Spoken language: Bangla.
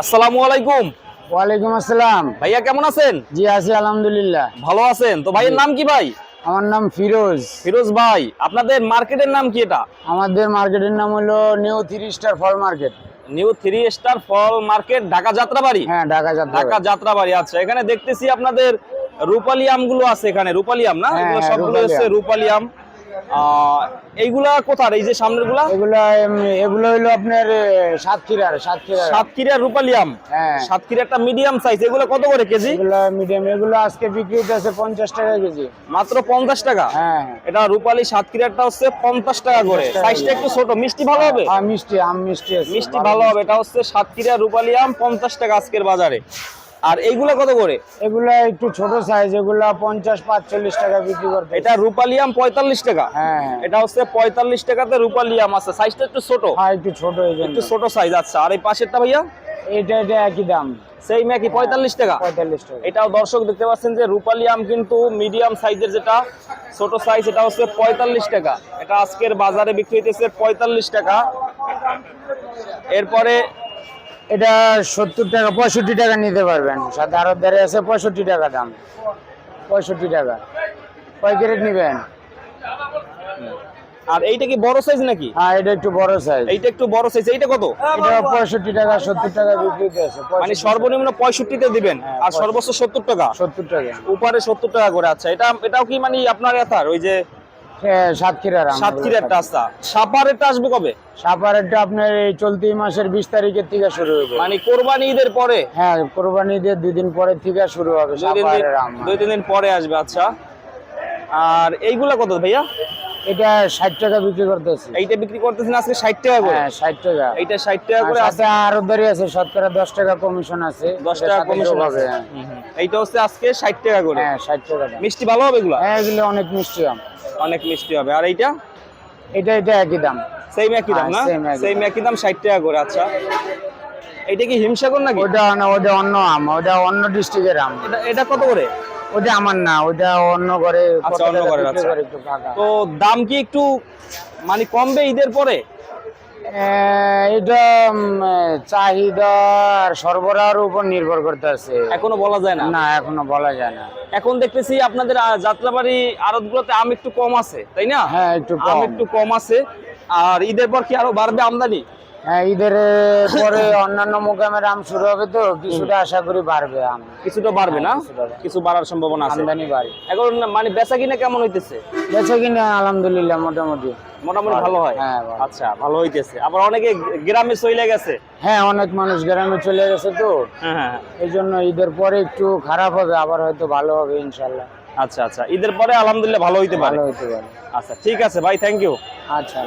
আসসালামু আলাইকুম। ওয়ালাইকুম আসসালাম। ভাইয়া কেমন আছেন? জি আছি আলহামদুলিল্লাহ। ভালো আছেন? তো ভাইয়ের নাম কি ভাই? আমার নাম ফিরোজ। ফিরোজ ভাই আপনাদের মার্কেটের নাম কি এটা? আমাদের মার্কেটের নাম হলো নিউ থ্রি স্টার ফল মার্কেট। নিউ থ্রি স্টার ফল মার্কেট ঢাকা যাত্রাবাড়ি? হ্যাঁ ঢাকা যাত্রা ঢাকা যাত্রাবাড়ি আচ্ছা। এখানে দেখতেছি আপনাদের রূপালী আমগুলো আছে এখানে। রূপালী আম না? হ্যাঁ, এগুলো সবগুলো রূপালী হচ্ছে আম। আম। এইগুলা কোথার? এই যে সামনেরগুলা এগুলা এগুলো হলো আপনার সাতক্ষীরার সাতক্ষীরার। সাতক্ষীরা রূপালী আম হ্যাঁ। সাতক্ষীরা একটা মিডিয়াম সাইজ এগুলো কত করে কেজি? এগুলো মিডিয়াম এগুলো আজকে বিক্রি হচ্ছে পঞ্চাশ টাকা কেজি। মাত্র পঞ্চাশ টাকা? হ্যাঁ এটা রূপালী সাতক্ষীরাটা হচ্ছে পঞ্চাশ টাকা করে। সাইজটা একটু ছোট মিষ্টি ভালো হবে? হ্যাঁ মিষ্টি আম মিষ্টি মিষ্টি ভালো হবে। এটা হচ্ছে সাতক্ষীরা রূপালী আম পঞ্চাশ টাকা আজকের বাজারে। আর এইগুলা কত করে? এগুলা একটু ছোট সাইজ এগুলা পঞ্চাশ পাঁচচল্লিশ টাকা বিক্রি করতে। এটা রূপালী আম পঁয়তাল্লিশ টাকা? হ্যাঁ। এটা হচ্ছে পঁয়তাল্লিশ টাকাতে রূপালী আম আছে। সাইজটা একটু ছোট। হ্যাঁ একটু ছোট একটু ছোট সাইজ আচ্ছা আর এই পাশেরটা ভাইয়া? এটা এটা একই দাম। সেই ম্যাকি পঁয়তাল্লিশ টাকা? পঁয়তাল্লিশ টাকা। এটাও দর্শক দেখতে পাচ্ছেন যে রূপালী আম কিন্তু মিডিয়াম সাইজের যেটা ছোট সাইজ এটা হচ্ছে পঁয়তাল্লিশ টাকা। এটা আজকের বাজারে বিক্রি হইতেছে পঁয়তাল্লিশ টাকা। এরপরে এটা সত্তর টাকা পঁয়ষট্টি টাকা নিতে পারবেন। সাথে আরও ধারে আছে পঁয়ষট্টি টাকা দাম। পঁয়ষট্টি টাকা। কয় ক্যারেট নেবেন? আর এইটা কি বড় সাইজ নাকি? হ্যাঁ এটা একটু বড় সাইজ এইটা একটু বড় সাইজ এইটা কত? এটা পঁয়ষট্টি টাকা সত্তর টাকা বিক্রিতে আছে মানে সর্বনিম্ন পঁয়ষট্টিতে দিবেন আর সর্বোচ্চ সত্তর টাকা? সত্তর টাকা। উপরে সত্তর টাকা করে আচ্ছা এটা এটাও কি মানে আপনার এথার ওই যে হ্যাঁ, সাতক্ষীরার আম। সাতক্ষীরার রাস্তা। সাপারেরটা আসবে কবে? সাপারেরটা আপনার এই চলতি মাসের বিশ তারিখের থেকে শুরু হবে। মানে কোরবানি ঈদের পরে? হ্যাঁ কোরবানি দিয়ে দুই দিন পরে থেকে শুরু হবে দুই তিন দিন পরে আসবে আচ্ছা। আর এইগুলা কত ভাইয়া? এটা ষাট টাকা বিক্রি করতেছি। এইটা বিক্রি করতেছেন আজকে ষাট টাকা করে? হ্যাঁ ষাট টাকা। এইটা ষাট টাকা করে সাথে আরও দাঁড়ি আছে শতকরা দশ টাকা কমিশন আছে। দশ টাকা কমিশন হ্যাঁ। এইটা হচ্ছে আজকে ষাট টাকা করে। হ্যাঁ ষাট টাকা। মিষ্টি ভালো হবে এগুলা? হ্যাঁ এগুলো অনেক মিষ্টি আম। অনেক মিষ্টি হবে। আর এইটা? এটা এটা একই দাম। সেম একই দাম না? সেই same একই সেম একই দাম ষাট টাকা করে আচ্ছা। এটা কি হিমসাগর নাকি? ওটা না ওটা অন্য আম ওটা অন্য ডিস্ট্রিক্টের আম। এটা এটা কত করে? ওটা আমার না ওটা অন্য করে আচ্ছা, অন্য করে আচ্ছা। তো দাম কি একটু মানে কমবে ঈদের পরে? এটা উম, চাহিদা সরবরাহের উপর নির্ভর করতে আছে এখনও বলা যায় না? না এখনও বলা যায় না। এখন দেখতেছি আপনাদের যাত্রাবাড়ি যাত্রাবাড়ি আড়তগুলোতে আম একটু কম আছে তাই না? হ্যাঁ একটু আম কম। একটু কম আছে। আর ঈদের পর কি আরও বাড়বে আমদানি? হ্যাঁ ঈদের পরে অন্যান্য মোকামের আম শুরু হবে তো কিছুটা আশা করি বাড়বে আম। কিছুটা বাড়বে না? কিছু বাড়ার সম্ভাবনা আছে। আমদানি বাড়বে এখন মানে বেচা কিনা কেমন হইতেছে? বেছে কিনা আলহামদুলিল্লাহ মোটামুটি। মোটামুটি ভালো হয়? হ্যাঁ আচ্ছা ভালো হইতেছে। আবার অনেকে গ্রামে চলে গেছে? হ্যাঁ অনেক মানুষ গ্রামে চলে গেছে তো। হ্যাঁ হ্যাঁ এই জন্য ঈদের পরে একটু খারাপ হবে আবার হয়তো ভালো হবে ইনশাল্লাহ। আচ্ছা আচ্ছা। ঈদের পরে আলহামদুলিল্লাহ ভালো হইতে পারে। ভালো হতে পারে। আচ্ছা ঠিক আছে ভাই থ্যাংক ইউ আচ্ছা